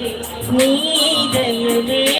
你的眼睛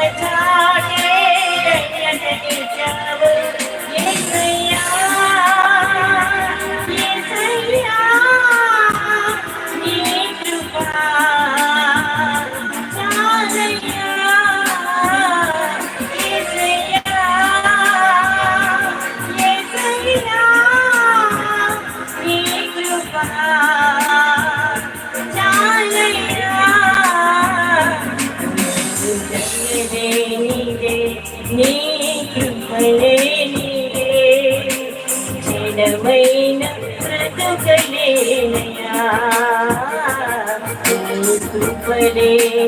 Jai Jai Jai Jai నీ కృపలేనియే చిరమైన బ్రతుకలేనయా నీ కృపలే